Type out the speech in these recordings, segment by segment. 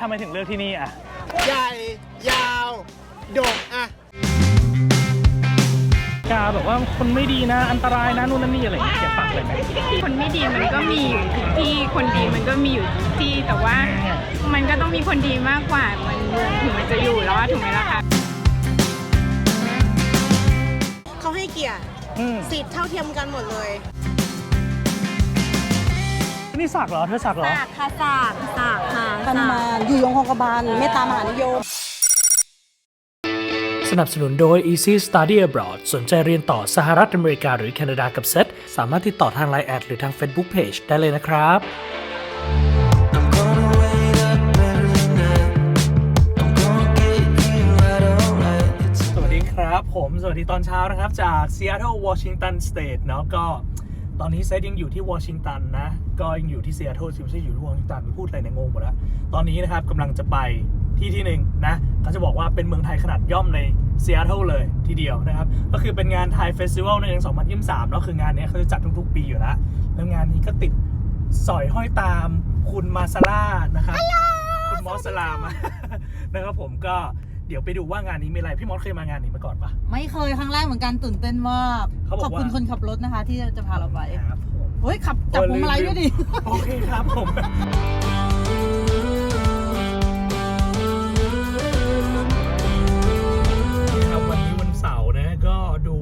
ทำไมถึงเลือกที่นี่อะ ใหญ่ ยาวโด่งอะกาแบบว่าคนไม่ดีนะ อันตรายนะนู่นนั่นนี่อะไรอย่างเงี้ยอยากฝากเลยไหมคนไม่ดีมันก็มีอยู่ทุกที่คนดีมันก็มีอยู่ทุกที่แต่ว่า มันก็ต้องมีคนดีมากกว่ามันถึงมันจะอยู่แล้วอะถูกไหมล่ะคะเขาให้เกียรติอืมสิทธิ์เท่าเทียมกันหมดเลยนี่สักเหรอเธอสักเหรอ สากค่ะสากสากค่ะ กันมาอยู่ยงคงกระบาลเมตตามหานิยม สนับสนุนโดย Easy Study Abroad สนใจเรียนต่อสหรัฐอเมริกาหรือแคนาดากับเซตสามารถติดต่อทาง Line แอดหรือทาง Facebook Page ได้เลยนะครับ สวัสดีครับ ผมสวัสดีตอนเช้านะครับ จาก Seattle Washington State เนาะก็ ตอนนี้เซตยังอยู่ที่วอชิงตันนะ ก็ยังอยู่ที่ Seattle ไม่ใช่อยู่ที่วอชิงตันพูดอะไรเนี่ยงงหมดแล้ว ตอนนี้นะครับกำลังจะไปที่ที่หนึ่งนะเขาจะบอกว่าเป็นเมืองไทยขนาดย่อมใน Seattle เลยทีเดียวนะครับ ก็คือเป็นงานไทยเฟสติวัลในปี2023เนาะคืองานเนี้ยเขาจะจัดทุกๆ ปีอยู่แล้ว แล้วงานนี้ก็ติดสอยห้อยตามคุณมาซาร่านะครับ คุณมอสลามานะครับผมก็ เดี๋ยวไปดูว่างานนี้มีอะไรพี่มอสเคยมางานนี้มาก่อนปะ ไม่เคยครั้งแรกเหมือนกันตื่นเต้นมากเขาบอกขอบคุณว่าคนขับรถนะคะ ที่จะพาเราไปครับผม เฮ้ยขับจับพวงมาลัยด้วยดิ โอเคครับผม ครับวันนี้วันเสาร์นะ ก็ดู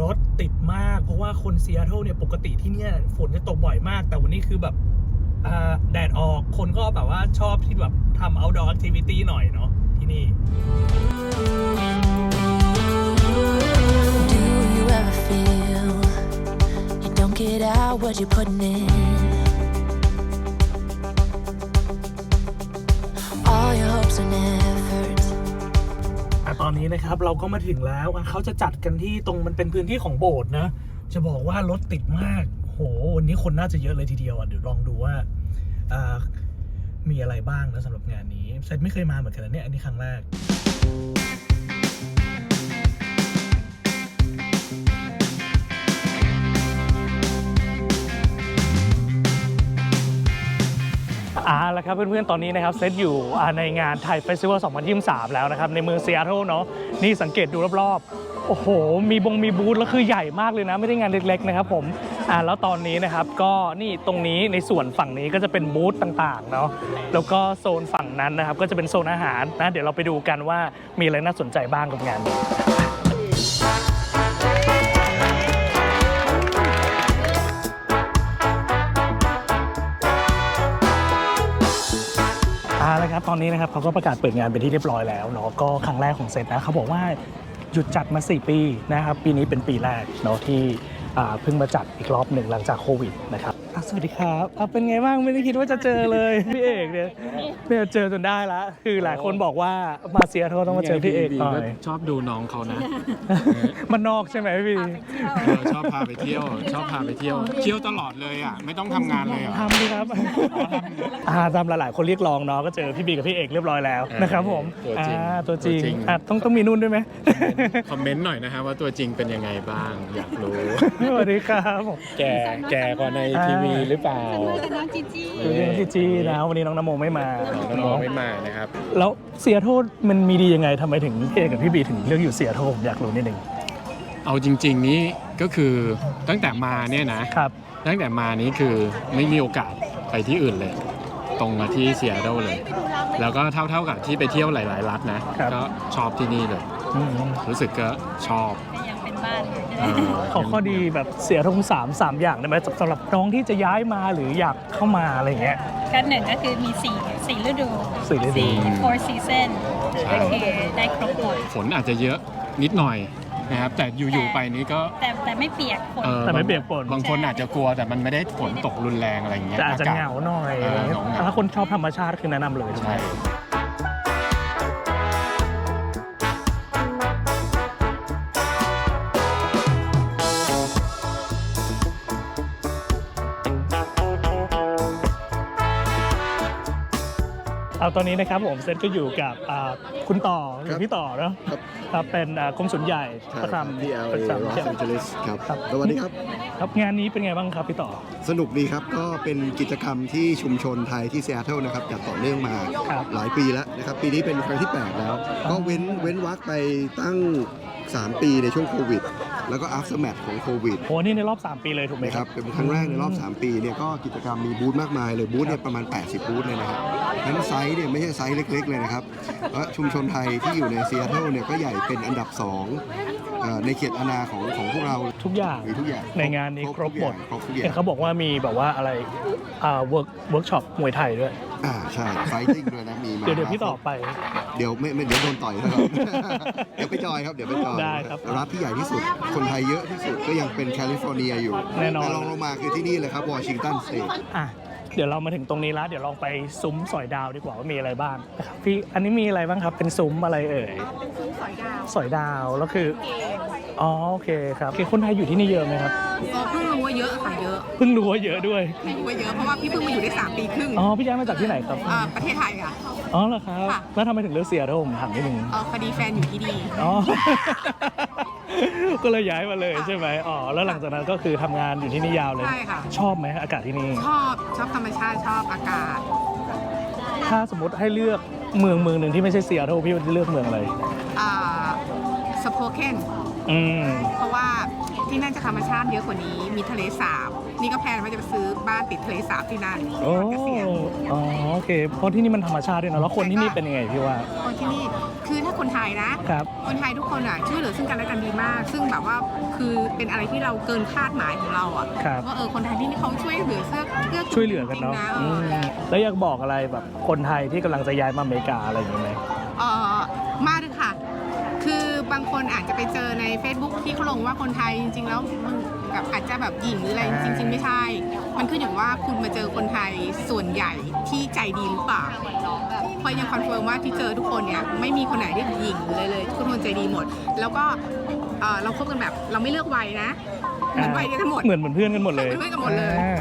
รถติดมาก เพราะว่าคนซีแอตเทิลเนี่ยปกติที่เนี่ยฝนจะตกบ่อยมาก แต่วันนี้คือแบบอ่าแดดออกคนก็แบบว่าชอบที่แบบทำ outdoor activity หน่อยเนาะที่ นี่ Do you ever feel you don't get out what you're putting in? All your hopes and efforts. อะตอนนี้นะครับเราก็มาถึงแล้วอะเขาจะจัดกันที่ตรงมันเป็นพื้นที่ของโบสถ์นะ จะบอกว่ารถติดมาก โหวันนี้คนน่าจะเยอะเลยทีเดียวอะเดี๋ยวลองดูว่าอ่า มีอะไรบ้างนะสำหรับงานนี้เซตไม่เคยมาเหมือนกันนะเนี่ยอันนี้ครั้งแรก อ่าแล้วครับเพื่อนๆ ตอนนี้นะครับเซตอยู่ในงานไทยเฟสติวัล2023 แล้วนะครับ ในเมืองซีแอตเทิลเนาะนี่สังเกตดูรอบๆ โอ้โห มีบงมีบูธแล้วคือใหญ่มากเลยนะ ไม่ได้งานเล็กๆ นะครับผมอ่าแล้วตอนนี้นะครับก็นี่ตรงนี้ในส่วนฝั่งนี้ก็จะเป็นบูธต่างๆเนาะแล้วก็โซนฝั่งนั้นนะครับก็จะเป็นโซนอาหารนะเดี๋ยวเราไปดูกันว่ามีอะไรน่าสนใจบ้างกับงานนี้ ครับตอนนี้นะครับเขาก็ประกาศเปิดงานเป็นที่เรียบร้อยแล้วเนาะก็ครั้งแรกของเซตนะเขาบอกว่าหยุดจัดมา 4 ปีนะครับปีนี้เป็นปีแรกเนาะที่ เพิ่งมาจัดอีกรอบหนึ่งหลังจากโควิดนะครับอะสวัสดีครับอะเป็นไงบ้างไม่ได้คิดว่าจะเจอเลยพี่เอกเนี่ยเนี่ยเจอจนได้ละคือหลายคนบอกว่ามาเซียโทต้องมาเจอพี่เอกหน่อยชอบดูน้องเขานะ มันนอกใช่ไหมพี่เออชอบพาไปเที่ยว ชอบพาไปเที่ยว เที่ยวตลอดเลยอะไม่ต้องทำงานเลยเหรอะทำดีครับอ่าตามหลายๆคนเรียกร้องเนาะก็เจอพี่บีกับพี่เอกเรียบร้อยแล้วนะครับผมตัวจริงอ่าตัวจริงตัวจริงอะต้องต้องมีนุ่นด้วยไหมคอมเมนต์หน่อยนะฮะว่าตัวจริงเป็นยังไงบ้างอยากรู้สวัสดีครับผมแก่แก่กว่าในทีวีหรือเปล่าดูน้องจีจีนะวันนี้น้องนโมไม่มาน้องๆไม่มานะครับ แล้วเสียโทษมันมีดียังไงทำไมถึงพี่เอกกับพี่บีถึงเลือกอยู่เสียโทษผมอยากรู้นิดนึงเอาจริง ๆ นี้ก็คือตั้งแต่มาเนี่ยนะครับ ตั้งแต่มานี้คือไม่มีโอกาสไปที่อื่นเลย ตรงมาที่เซียโตเลย แล้วก็เท่าๆกับที่ไปเที่ยวหลายๆรัฐนะก็ชอบที่นี่เลย อืมรู้สึกก็ชอบเออ ขอข้อดีแบบเสียโทษสามสามอย่างได้ไหมสำหรับน้องที่จะย้ายมาหรืออยากเข้ามาอะไรอย่างเงี้ย ก็หนึ่งก็คือมีสี่สี่ฤดูสี่ฤดู four season ก็คือได้ครบหมดฝนอาจจะเยอะนิดหน่อยนะครับ แต่อยู่ๆไปนี้ก็แต่แต่ไม่เปียกฝนเออแต่ไม่เปียกฝน บางคนอาจจะกลัวแต่มันไม่ได้ฝนตกรุนแรงอะไรอย่างเงี้ยจะอาจจะกศเหงาหน่อยเออเหงาๆ ถ้าคนชอบธรรมชาติคือแนะนำเลยถูกไหมใช่ เอาตอนนี้นะครับผมเซตก็อยู่กับอ่าคุณต่อหรือพี่ต่อเนาะครับ ครับเป็นอ่ากรมสุนใหญ่ประจำที่ LA ประจำ Los Angeles ครับครับ สวัสดีครับ ครับงานนี้เป็นไงบ้างครับพี่ต่อ สนุกดีครับ ก็เป็นกิจกรรมที่ชุมชนไทยที่ซีแอตเทิลนะครับจัดต่อเนื่องมาครับหลายปีแล้วนะครับ ปีนี้เป็นครั้งที่ 8 แล้ว ก็เว้นเว้นวักไปตั้ง 3 ปีในช่วงโควิด แล้วก็ aftermath ของโควิดโหนี่ในรอบ 3 ปีเลยถูกไหมนะคครัรับ บเป็นครั้งแรกในรอบ 3 ปีเนี่ยก็กิจกรรมมีบูธมากมายเลยบูธเนี่ยประมาณ 80 บูธเลยนะครับนั้นไซส์เนี่ยไม่ใช่ไซส์เล็ก ๆ เลยนะครับและชุมชนไทยที่อยู่ในซีแอตเทิลเนี่ยก็ใหญ่เป็นอันดับ2เอ่อในเขตอาณาของของพวกเราทุกอย่าง มีทุกอย่างในงานนี้ครบหมด ครบทุกอย่าเห็งนเขาบอกว่ามีแบบว่าอะไรอ่าเวิร์กเวิร์กช็อปมวยไทยด้วย อ่าใช่ไฟติ้งด้วยนะมีมาเดี๋ยวเดี๋ยวพี่ต่อไป เดี๋ยวไม่ไม่เดี๋ยวโดนต่อยนะครับ เดี๋ยวไปจอยครับเดี๋ยวไปจอยได้ครับรัฐที่ใหญ่ที่สุด คนไทยเยอะที่สุดก็ยังเป็นแคลิฟอร์เนียอยู่แน่นอนแต่รองลงมาคือที่นี่เลยครับวอชิงตันสเตทอะเดี๋ยวเรามาถึงตรงนี้แล้วเดี๋ยวลองไปซุ้มสอยดาวดีกว่าว่ามีอะไรบ้างนะครับพี่อันนี้มีอะไรบ้างครับเป็นซุ้มอะไรเอ่ยซุ้มสอยดาวสอยดาวแล้วคือ อ๋อโอเคครับโอเคคนไทยอยู่ที่นี่เยอะไหมครับก็เพิ่งรู้ว่าเยอะค่ะเยอะเพิ่งรู้ว่าเยอะด้วย เพิ่งรู้ว่าเยอะเพราะว่าพี่เพิ่งมาอยู่ได้3ปีครึ่งอ๋อพี่ย้ายมาจากที่ไหนครับอ่าประเทศไทยค่ะ อ๋อเหรอครับค่ะ แล้วทำไมถึงเลือกเซียโตรผมถามนิดนึงเออพอดีแฟนอยู่ที่นี่ อ๋อ ก็เลยย้ายมาเลยใช่ไหมอ๋อแล้วหลังจากนั้นก็คือทำงานอยู่ที่นี่ยาวเลย ใช่ค่ะ ชอบไหมอากาศที่นี่ ชอบชอบธรรมชาติชอบอากาศถ้าสมมติให้เลือกเมืองเมืองหนึ่งที่ไม่ใช่เซียโตรพี่จะเลือกเมืองอะไร อ่า สโปเคนอืม เพราะว่าที่นั่นจะธรรมชาติเยอะกว่านี้ มีทะเลสาบ นี่ก็แพลนว่าจะไปซื้อบ้านติดทะเลสาบที่นั่นโอ้ก่อนเกษียณอ๋อโอเค เพราะที่นี่มันธรรมชาติด้วยนะแล้วคนที่นี่เป็นยังไงพี่ว่า คนที่นี่คือถ้าคนไทยนะ ครับ คนไทยทุกคนอะช่วยเหลือซึ่งกันและกันดีมาก ซึ่งแบบว่าคือเป็นอะไรที่เราเกินคาดหมายของเราอะครับ ว่าเออคนไทยที่นี่เขาช่วยเหลือเสื้อเกื้อกูลช่วยเหลือกันเนาะจริงๆอืเอมอแล้วอยากบอกอะไรแบบคนไทยที่กำลังจะย้ายมาอเมริกาอะไรอย่างเงี้ยไหม เออมาเลยค่ะคือ บางคนอาจจะไปเจอใน Facebook ที่เขาลงว่าคนไทยจริงๆ แล้วมันแบบอาจจะแบบหยิ่งหรืออะไรจริง ๆ ไม่ใช่ มันขึ้นอยู่กับว่าคุณมาเจอคนไทยส่วนใหญ่ที่ใจดีหรือเปล่าพอยยังคอนเฟิร์มว่าที่เจอทุกคนเนี่ยไม่มีคนไหนที่หยิ่งเลยเลยทุกคนใจดีหมด แล้วก็เอ่อเราคบกันแบบเราไม่เลือกวัยนะเหมือนวัยเดียวกันหมดเหมือนเหมือนเพื่อนกันหมดเลยเหมือนเพื่อนกันหมดเลยอ่า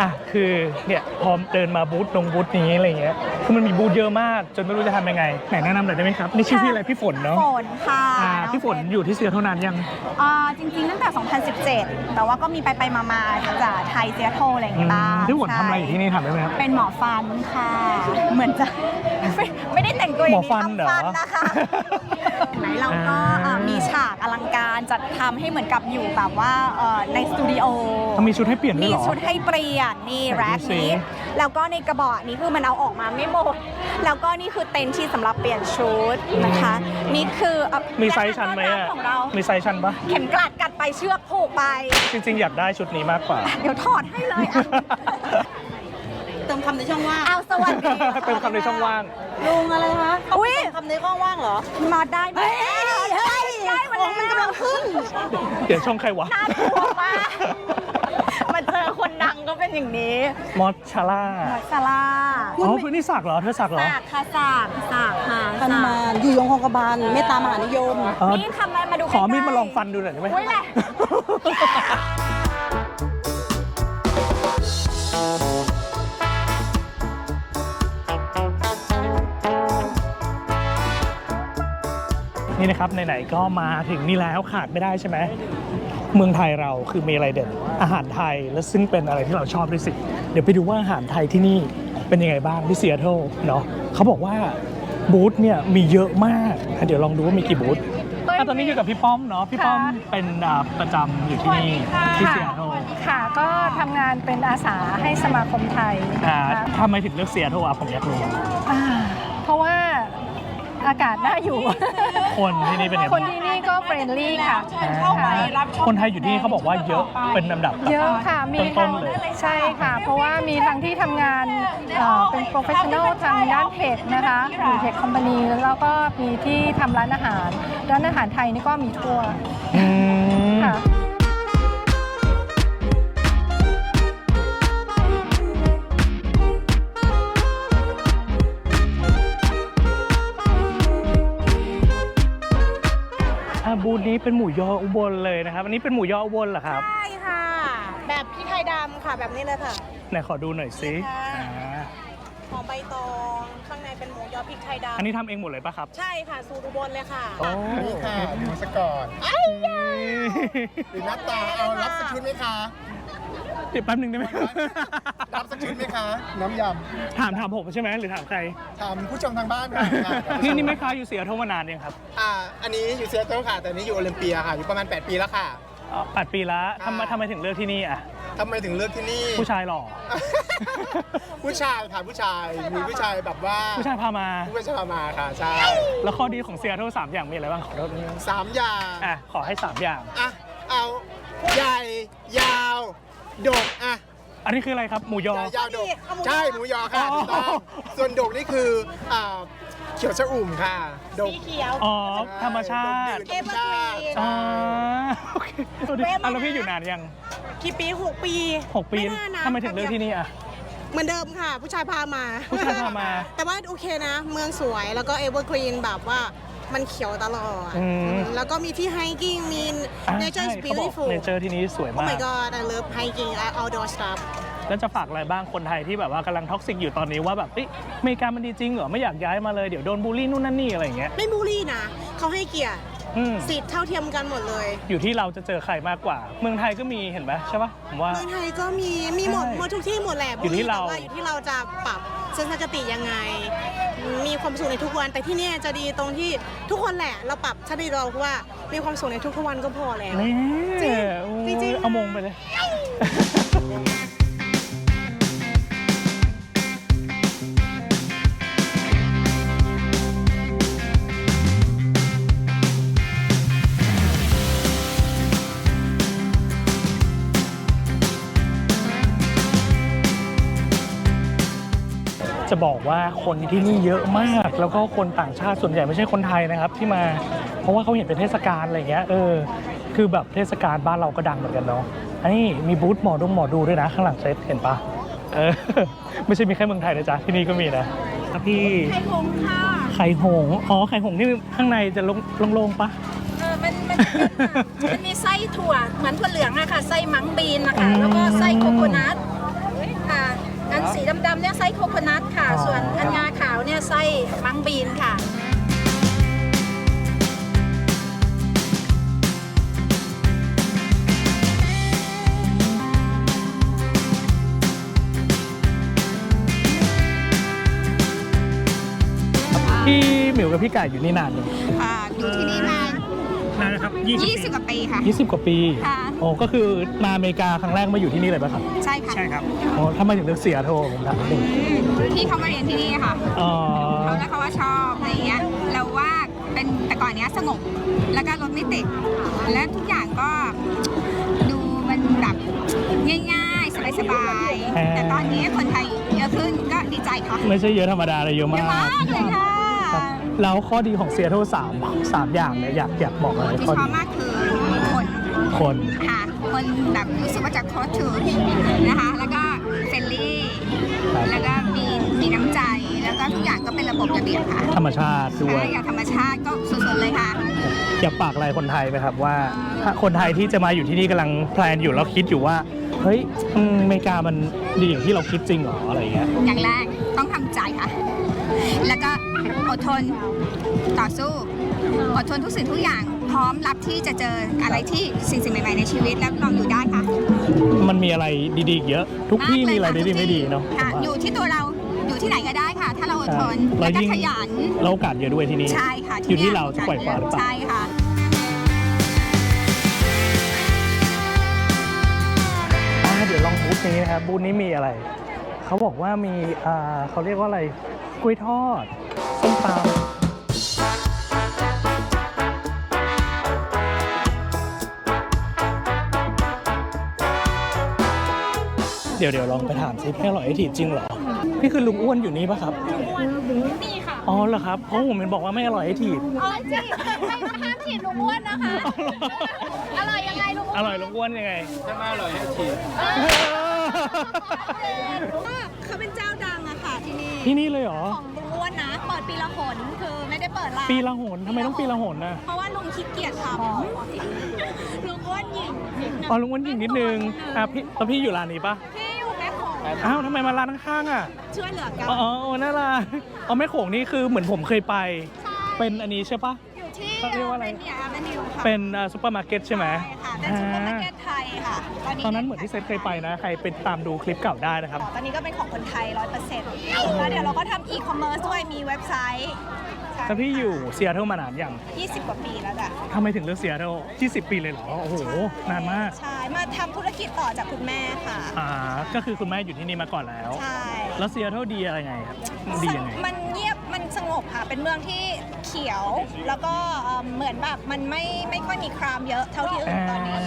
อะคือเนี่ยพอเดินมาบูธตรงบูธนี้อะไรเงี้ย คือมันมีบูธเยอะมากจนไม่รู้จะทำยังไงไหนแนะนำหน่อยได้ไหมครับนี่ชื่อพี่อะไรพี่ฝนเนาะฝนค่ะอ่าพี่ฝนอยู่ที่เซียเท่านั้นยัง อ่าจริงๆตั้งแต่ 2017 แต่ว่าก็มีไปไปๆมาๆจากไทยเซียโตรอะไรอย่างอืเงี้ยมบ้างพี่ฝนทำอะไรอยู่ที่นี่ถามได้ไหมครับ เป็นหมอฟันค่ะ เหมือนจะ ไม่ไม่ได้แต่งตัวอย่างหมอฟันเหรอทำฟันนะคะไหนเราก็อ่าอ่ามีฉากอลังการจัดทำให้เหมือนกับอยู่แบบว่าเอ่อในสตูดิโอเขามีชุดให้เปลี่ยนด้วยมีเหรอ ชุดให้เปลี่ยนนี่ไหนดูแรปสินี้ แล้วก็ในกระบอกนี้คือมันเอาออกมาไม่หมดแล้วก็นี่คือเต็นท์ที่สำหรับเปลี่ยนชุดนะคะ นี่คือเอ่อมีไซส์ชันไหมและอะ ทางของเรามีไซส์ชันปะเข็มกลัดกัดไปเชือกผูกไป จริง ๆ อยากได้ชุดนี้มากกว่า เดี๋ยวถอดให้เลยอะ เติมคำในช่องว่างเอาสวัสดีเติมคำในช่องว่าง ลุงอะไรคะอุ้ยเติมคำในช่องว่างเหรอ มาได้ไหมได้ได้มาแล้วมันกำลังขึ้นเดี๋ยวช่องใครวะ น่ากลัวมากมาเจอคนดังก็เป็น อย่างนี้มอสชาร่ามัสลาอ๋อคือนี่สักเหรอเธอสักเหรอ สากค่ะสากสากค่ะพันมานอยู่ยงคงกระบาลเมตตามหานิยมอ๋อนี่ทำอะไรมาดูขอมีดใกมาลองฟันดูหน่อยได้ไหม อุ้ยแหละ นี่นะครับไหนๆก็มาถึงนี่แล้วขาดไม่ได้ใช่ไหม เมืองไทยเราคือมีอะไรเด่น อาหารไทยและซึ่งเป็นอะไรที่เราชอบที่สุดเดี๋ยวไปดูว่าอาหารไทยที่นี่เป็นยังไงบ้างที่เซียโตรเนาะเขาบอกว่าบูธเนี่ยมีเยอะมากอะเดี๋ยวลองดูว่ามีกี่บูธอะตอนนี้อยู่กับพี่ป้อมเนาะพี่ป้อมเป็นอ่าประจำอยู่ที่นี่ที่เซียโตรค่ะ ก็ทำงานเป็นอาสาให้สมาคมไทยอ่านะคะทำไมถึงเลือกเซียโตรอะผมอยากรู้ อ่าเพราะว่า อากาศน่าอยู่ คนที่นี่เป็นยังคนไงที่นี่ก็เฟรนลี่ค่ะคนไทยอยู่ที่นี่เขาบอกว่าเยอะเป็นลำดับ เยอะค่ะ มีต้ทั้นงๆเลย ใช่ค่ะ เพราะว่ามีทั้งที่ทำงานเอ่อเป็นโปรเฟชชั่นอลทางด้านเทคนะคะอยู่เทคคอมพานีแล้วก็มีที่ทำร้านอาหาร ร้านอาหารไทยนี่ก็มีทั่ว อืม นี้เป็นหมูยออุบลเลยนะครับ อันนี้เป็นหมูยออุบลเหรอครับ ใช่ค่ะ แบบพริกไทยดำค่ะแบบนี้เลยค่ะ ไหนขอดูหน่อยสิค่ะ อ่าหอมใบตองข้างในเป็นหมูยอพริกไทยดำอันนี้ทำเองหมดเลยปะครับ ใช่ค่ะสูตรอุบลเลยค่ะโอ้นี่ค่ะดูสก่อน หรือหน้าตาเอารับสักชุดไหมคะ เดี๋ยวแป๊บหนึงได้ไหม รับสักชุดไหมคะ น้ำยถามถามผมใช่ไหมหรือถามใครำถามผู้ชมทางบ้านค่ะนี่นี่ไม่ค้าอยู่เสียเท่ามานานยังครับอ่าอันนี้อยู่เซียโตลค่ะ แต่อันนี้อยู่โอลิมเปียค่ะ อยู่ประมาณ 8 ปีแล้วค่ะ อ๋อแปดปีละทำไมทำไมถึงเลือกที่นี่อะ ทำไมถึงเลือกที่นี่ ผู้ชายหล่อ ผู้ชายค่ะผู้ชาย มีผู้ชายแบบว่าผู้ชายพามา ผู้ชายมาค่ะใช่แล้วข้อดีของเซียเท่าสามอย่างมีอะไรบ้างขอโทษนิดนึงสามอย่าง อะขอให้สามอย่าง อะ เอา ใหญ่ ยา วดกอะอันนี้คืออะไรครับ หมูยอ ยาวดกใช่หมูยอค่ะอ๋อถูกต้องส่วนดกนี่คืออ่าเขียวชะอุ่มค่ะดก สีเขียว อ๋อ ธรรมชาติธรรมชาติอ่าโอเคสวัสดีอะแล้วพี่อยู่นานยังกี่ปีหกปีหกปีไม่น่านะทำไมถึงเลือกที่นี่อะ เหมือนเดิมค่ะ ผู้ชายพามา ผู้ชายพามา แต่ว่าโอเคนะ เมืองสวยแล้วก็เอเวอร์กรีนแบบว่า มันเขียวตลอด อืม แล้วก็มีที่ hiking มีอะ nature ใช่ is เขาบอก beautiful เนเจอร์ที่นี้สวย Oh มาก my god I love hiking and outdoor stuff แล้วจะฝากอะไรบ้างคนไทยที่แบบว่ากำลังท็อกซิกอยู่ตอนนี้ว่าแบบเอ้ยอเมริกามันดีจริงเหรอ ไม่อยากย้ายมาเลย เดี๋ยวโดนบูลลี่นู่นนั่นนี่อะไรอย่างเงี้ย ไม่บูลลี่นะ เขาให้เกียรติ อืม สิทธิ์เท่าเทียมกันหมดเลยอยู่ที่เราจะเจอใครมากกว่า เมืองไทยก็มีเห็นไหมใช่ปะผมว่า เมืองไทยก็มีมีหมดใช่หมดทุกที่หมดแหละอยู่ที่เรา แต่ว่าอยู่ที่เราจะปรับเซนสคติยังไง มีความสุขในทุกวัน แต่ที่เนี่ยจะดีตรงที่ทุกคนแหละ เราปรับชาติเราว่ามีความสุขในทุกๆวันก็พอแล้ว นี่จริงโอ้จริงๆ เอามงไปเลย จะบอกว่าคนที่นี่เยอะมาก แล้วก็คนต่างชาติส่วนใหญ่ไม่ใช่คนไทยนะครับ ที่มาเพราะว่าเขาเห็นเป็นเทศกาลอะไรเงี้ยเออคือแบบเทศกาลบ้านเราก็ดังเหมือนกันเนาะอันนี้มีบูธหมอดงหมอดูด้วยนะ ข้างหลังเซตเห็นปะเออไม่ใช่มีแค่เมืองไทยนะจ๊ะที่นี่ก็มีนะครับพี่ไข่หงค่ะไข่หงส์อ๋อไข่หงส์นี่ข้างในจะโล่งๆปะเออมันมันมันมีไส้ถั่วเหมือนถั่วเหลืองอะค่ะไส้มังบีนนะอืคะมแล้วก็ไส้โคโคนัทค่ะ อันสีดำๆเนี่ยไส้โคโคนัทค่ะอ๋อส่วนอันงาขาวเนี่ยไส้มังบีนค่ะ พี่หมิวกับพี่ไก่อยู่นี่นานเลยอ่าอยู่ที่นี่นาน นานนะครับ20 กว่าปีค่ะ 20 กว่าปีค่ะ โอ้ก็คือมาอเมริกาครั้งแรกมาอยู่ที่นี่เลยป่ะครับใช่ค่ะใช่ครับ โอ้ทำไมถึงเลือกเสียโทรผมถามนิดนึงที่เขามาเรียนที่นี่ค่ะอ๋อเขาแล้วเขาว่าชอบอะไรอย่างเงี้ยเราว่าเป็นแต่ก่อนเนี้ยสงบแล้วก็รถไม่ติดและทุกอย่างก็ดูมันแบบง่ายๆ สบายๆแต่ตอนนี้คนไทยเยอะขึ้นก็ดีใจค่ะไม่ใช่เยอะธรรมดาเลยเยอะเยมาอะก มากเลยค่ะครับ แล้วข้อดีของเซียโทรสามสามอย่างเนี่ยอยากอยากบอกอะไรที่ข้อชอดีบมากคือคนคนค่ะ คนแบบรู้สึกว่าจะคอทูนะคะ แล้วก็เฟรนลี่ ครับแล้วก็มีมีน้ำใจ แล้วก็ทุกอย่างก็เป็นระบบระเบียบค่ะธรรมชาติด้วยถ้าอย่างธรรมชาติก็สุดๆเลยค่ะ อยากฝากอะไรคนไทยไหมครับว่าถ้าคนไทยที่จะมาอยู่ที่นี่กำลังแพลนอยู่แล้วคิดอยู่ว่าเฮ้ยอืมอเมริกามันดีอย่างที่เราคิดจริงเหรออะไรอย่างเงี้ยอย่างแรกต้องทำใจค่ะ แล้วก็อ ดทน ต่อสู้ อดทนทุกสิ่งทุกอย่าง พร้อมรับที่จะเจออะไรที่สิ่งสิ่งใหม่ๆในชีวิตแล้วลองอยู่ได้ค่ะมันมีอะไรดีๆอีกเยอะ ทุกที่มีอะไรากเลยดีค่ๆไม่ดีเนาะค่ะอยู่ที่ตัวเราอยู่ที่ไหนก็ได้ค่ะ ถ้าเราอดทนแล้แล้ววก็ยิ่งขยันเราโอกาสเยอะด้วยที่นี่ใช่ค่ะอยู่ที่นี่เราจะปล่อยปละหรือเปล่าใช่ค่ะอ่าเดี๋ยวลองบูธนี้นะครับบูธนี้มีอะไร เขาบอกว่ามีอ่าเขาเรียกว่าอะไรกล้วยทอด ส้มตำเดี๋ยวเดี๋ยวลองไปถามซิพี่อร่อยไอทีจริงเหรอ พี่คือลุงอ้วนอยู่นี่ปะครับ นี่ค่ะอ๋อเหรอครับ เพราะผมเห็นบอกว่าไม่อร่อยไอทีอ๋อจริงไม่ห้ามฉีดลุงอ้วนนะคะ อร่อยยังไงลุงอร่อยลุงอ้วนยังไง ถ้ามาอร่อยให้ทีเขาเป็นเจ้าดังอะค่ะที่นี่ ที่นี่เลยเหรอ ของลุงอ้วนนะเปิดปีละหนคือไม่ได้เปิดร้านปีละหนทำไมต้องปีละหนนะ เพราะว่าลุงขี้เกียจทำลุงอ้วนหยิงหยิงอ๋อลุงอ้วนหญิงนิดนึงอะพี่แล้วพี่อยู่ร้านนี้ปะพี่อยู่แม่โขงอ้าวทำไมมาร้านข้างๆอะช่วยเหลือกันอ๋ออ๋ออ๋อน่ารักอ๋อแม่โขงนี่คือเหมือนผมเคยไป เป็นอันนี้ใช่ปะอยู่ที่เขาเรียกว่าอะไรเป็นเนี่ยแมนิวค่ะเป็นอ่าซูเปอร์มาร์เก็ตใช่ไหมค่ะเป็นซูเปอร์มาร์เก็ตไทย ค่ะตอนนี้ตอนนั้นเหมือนที่เซตเคยไปนะ ใครไปตามดูคลิปเก่าได้นะครับ ตอนนี้ก็เป็นของคนไทยร้อยเปอร์เซ็นต์แล้วเดี๋ยวเราก็ทำอีคอมเมิร์ซด้วยมีเว็บไซต์ใช่แล้วพี่อยู่เซียเทิลมานานอย่าง20 กว่าปีแล้วจ้ะทำไมถึงเลือกเซียเทิล20 ปีเลยเหรอ โอ้โห นานมาก ใช่ มาทำธุรกิจต่อจากคุณแม่ค่ะ อ่า ก็คือคุณแม่อยู่ที่นี่มาก่อนแล้ว ใช่ แล้วเซียเทิลดีอะไรไงครับ ดียังไง มันเงียบ มันสงบค่ะ เป็นเมืองที่เขียว แล้วก็เอ่อเหมือนแบบมันไม่ไม่ค่อยมีครามเยอะเท่าที่อื่นตอนนี้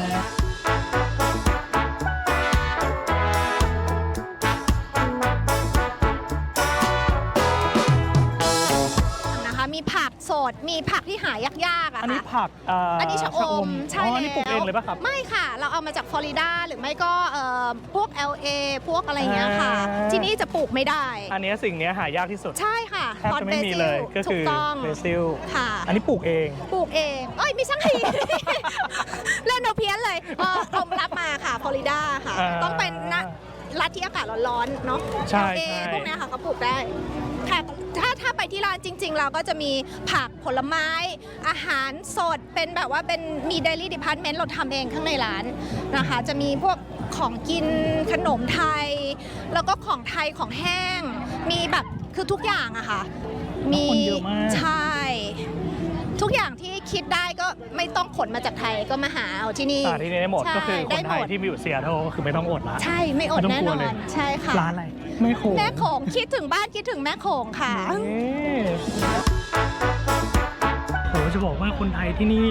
ด มีผักที่หายากๆอะอันนี้ค่ะ ผักเอันนี้ชะอมใช่อ๋อแล้วอันนี้ปลูกเองเลยปะครับ ไม่ค่ะ เราเอามาจากฟลอริดาหรือไม่ก็เอ่อพวก LA พวกอะไรเงี้ยค่ะ อ่า ที่นี่จะปลูกไม่ได้ อันเนี้ยสิ่งเนี้ยหายากที่สุดใช่ค่ะแทบจะไม่มีเลยก็ถูคืกอต้องเบซิลค่ะ อันนี้ปลูกเอง ปลูกเอง เอ้ยไม่ใช่ เล่นเอาเพี้ยนเลยเออกรมรับมาค่ะฟลอริดาค่ะ อ่าต้องเป็นนะรัฐที่อากาศร้อนๆ เนาะใช่ LA ใช่พวกเนี้ยค่ะเขาปลูกได้ค่ะ ถ้าถ้าไปที่ร้านจริง ๆ เราก็จะมีผักผลไม้ อาหารสดเป็นแบบว่าเป็นมี daily department เราทำเองข้างในร้านนะคะ จะมีพวกของกินขนมไทย แล้วก็ของไทยของแห้ง มีแบบคือทุกอย่างอะค่ะ มีคนเยอะมาก ใช่ ทุกอย่างที่คิดได้ก็ไม่ต้องขนมาจากไทยก็มาหาเอาที่นี่สาที่นี่ได้หมดใช่ก็คือคได้นหไทมยดที่มาอยู่เซียโตก็คือไม่ต้องอดละ ใช่ไม่อดไม่ต้องแน่กลันวอเลย นใช่ค่ะ ร้านอะไรแม่โขงแม่โขงคิดถึงบ้านคิดถึงแม่โขงค่ะโหจะบอกว่าคนไทยที่นี่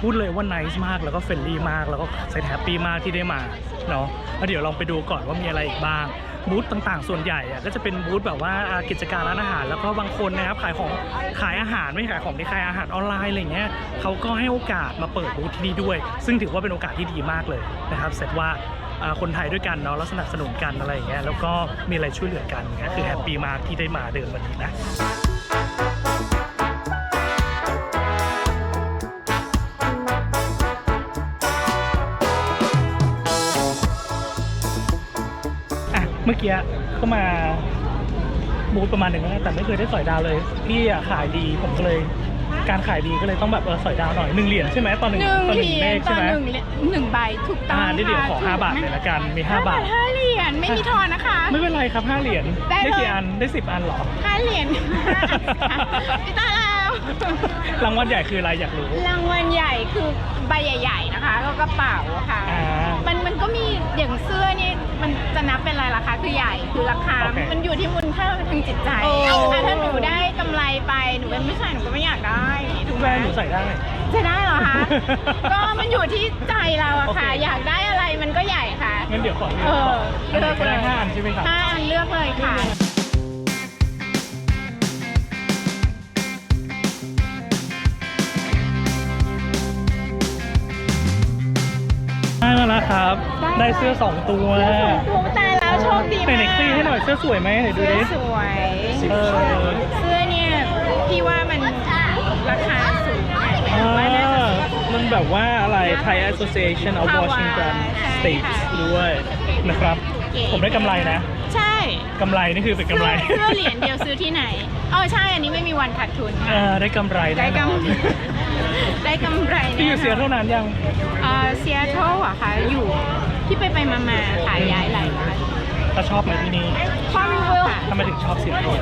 พูดเลยว่า nice มากแล้วก็เฟรนลี่มากแล้วก็เซตแฮปปี้มากที่ได้มาเนาะแล้วเดี๋ยวลองไปดูก่อนว่ามีอะไรอีกบ้าง บูธต่างๆ ส่วนใหญ่ก็จะเป็นบูธแบบว่ากิจการร้านอาหาร แล้วก็บางคนนะครับขายของขายอาหารไม่ขายของที่ขายอาหารออนไลน์อะไรเงี้ยเขาก็ให้โอกาสมาเปิดบูธที่นี่ด้วย ซึ่งถือว่าเป็นโอกาสที่ดีมากเลยนะครับเสร็จว่าคนไทยด้วยกันเนาะแล้วสนับสนุนกันอะไรอย่างเงี้ยแล้วก็มีอะไรช่วยเหลือกันเงี้ยคือแฮปปี้มากที่ได้มาเดินวันนี้นะ เมื่อกี้ก็มาบูธประมาณหนึ่งแล้วนะแต่ไม่เคยได้สอยดาวเลย พี่อะขายดีผมก็เลย การขายดีก็เลยต้องแบบเออสอยดาวหน่อยหนึ่งเหรียญใช่ไหมตอนหนึ่งหนึ่งตอนเหหนึ่งรีเลยญขต่ใช่อไหมหนึ่งเหรียญหนึ่งใบถูกต้องอ่านี่เดี๋ยวขอค่ะ5บาทเลยละกันมี5บาทห้าเหรียญไม่มีทอนนะคะ ไม่เป็นไรครับ5เหรียญได้เลยกี่อันได้10อันเหรอ ห้าเหรียญไม่ตายแล้ว รางวัลใหญ่คืออะไรอยากรู้ รางวัลใหญ่คือใบใหญ่ๆนะ คะก็กระเป๋าค่ะ อ่ามันมันก็มีอย่างเสื้อนี่มันจะนับเป็นอะไรราคาคือใหญ่คือราคา โอเค มันอยู่ที่มูลค่าทางจิตใจโอ้อะถ้าหนูได้กำไรไปหนูเป็นผู้ชายหนูก็ไม่อยากได้ถูกไหมแม่หนูใส่ได้ จะได้เหรอคะ ก็มันอยู่ที่ใจเราอะค่ะ โอเค อยากได้อะไรมันก็ใหญ่ค่ะงั้นเดี๋ยวขอเลืเออกอก่อนอันไหนเลือกก็เลได้ยห้าอันใช่ไหมครับ ห้าอันเลือกเลยค่ะาแล้วครับ ได้เสื้อ2ตัวตัวตายแล้วโชคดีไหนมากไหนคลี่ให้หน่อยเสื้อสวยไหมไหนดูเสื้อดิสวย เออเสื้อเนี่ยพี่ว่ามันราคาสูงอะหมายถึงว่าน่าจะมันแบบว่าอะไร Thai Association of Washington ใช่ States ค่ะ ด้วยนะครับ เก๋ผมได้กำไรนะใช่กำไรนี่คือเป็นกำไรเสื้อเหรียญเดียวซื้อที่ไหนอ๋อใช่อันนี้ไม่มีวันขาดทุนเอค่ะ อได้กำไรได้แน่นอนกำ ได้กำไรพี่อยู่เสียเท่านั้นยัง เอ่อซีแอตเทิลอะค่ะ อยู่ที่ไปไปมามาขายย้ายหลายร้านถ้าชอบไหมที่นี่ชอบค่ะ ทำไมถึงชอบเสียเท่า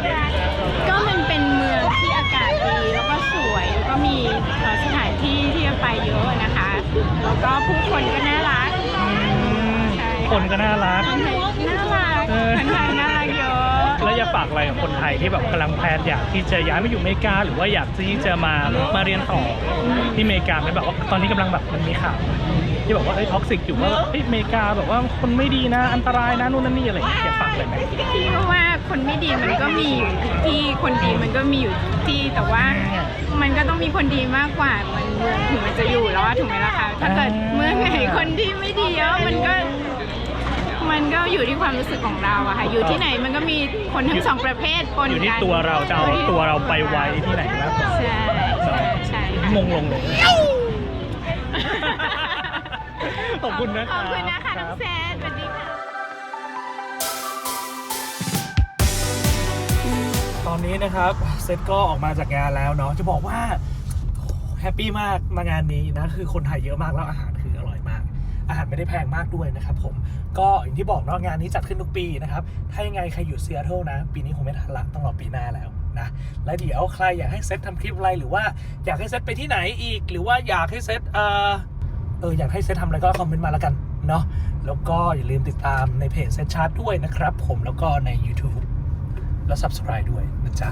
ก็มันเป็นเมืองที่อากาศดี แล้วก็สวย แล้วก็มีเอ่อสถานที่ที่จะไปเยอะนะคะ แล้วก็ผู้คนก็น่ารักใช่ คนก็น่ารัก คนไทยน่ารักเออคนไทยน่ารักเย อยากฝากอะไรกับคนไทยที่แบบกำลังแพลนอยากที่จะย้ายมาอยู่อเมริกา หรือว่าอยากที่จะมามาเรียนต่อที่อเมริกาไหมแบบว่าตอนนี้กำลังแบบมันมีข่าวที่บอกว่าเอ้ยท็อกซิกอยู่ว่าเอ้ยอเมริกาแบบว่าคนไม่ดีนะอันตรายนะนู่นนั่นนี่อะไรอย่างเงี้ยอยากฝากอะไรไหม พี่ก็ว่าคนไม่ดีมันก็มีอยู่ทุกที่คนดีมันก็มีอยู่ทุกที่แต่ว่ามันก็ต้องมีคนดีมากกว่ามันเมืองถึงมันจะอยู่แล้วอะถูกไหมล่ะคะถ้าเกิดเมืองไหนคนที่ไม่ดีเยอะมันก็ มันก็อยู่ที่ความรู้สึกของเราอะค่ะ อยู่ที่ไหนมันก็มีคนทั้งสองประเภทปนกันอยู่ที่ตัวเราจะเอาตัวเราไปไว้ที่ไหนมากกว่าใช่ใช่ใช่ค่ะมงลงเลยขอบคุณนะขอบคุณนะคะน้องเซนสวัสดีค่ะ ตอนนี้นะครับเซตก็ออกมาจากงานแล้วเนาะจะบอกว่าแฮปปี้มากมางานนี้นะ คือคนไทยเยอะมากแล้วอาหารคืออร่อยมาก อาหารไม่ได้แพงมากด้วยนะครับผม ก็อย่างที่บอกเนาะงานนี้จัดขึ้นทุกปีนะครับ ถ้ายังไงใครอยู่ซีแอตเทิลนะ ปีนี้คงไม่ทันละต้องรอปีหน้าแล้วนะและเดี๋ยวใครอยากให้เซตทำคลิปอะไรหรือว่าอยากให้เซตไปที่ไหนอีก หรือว่าอยากให้เซตเออเอออยากให้เซตทำอะไรก็คอมเมนต์มาแล้วกันเนาะแล้วก็อย่าลืมติดตามในเพจเซตชาร์ตด้วยนะครับ ผมแล้วก็ใน YouTube แล้ว subscribe ด้วยนะจ๊ะ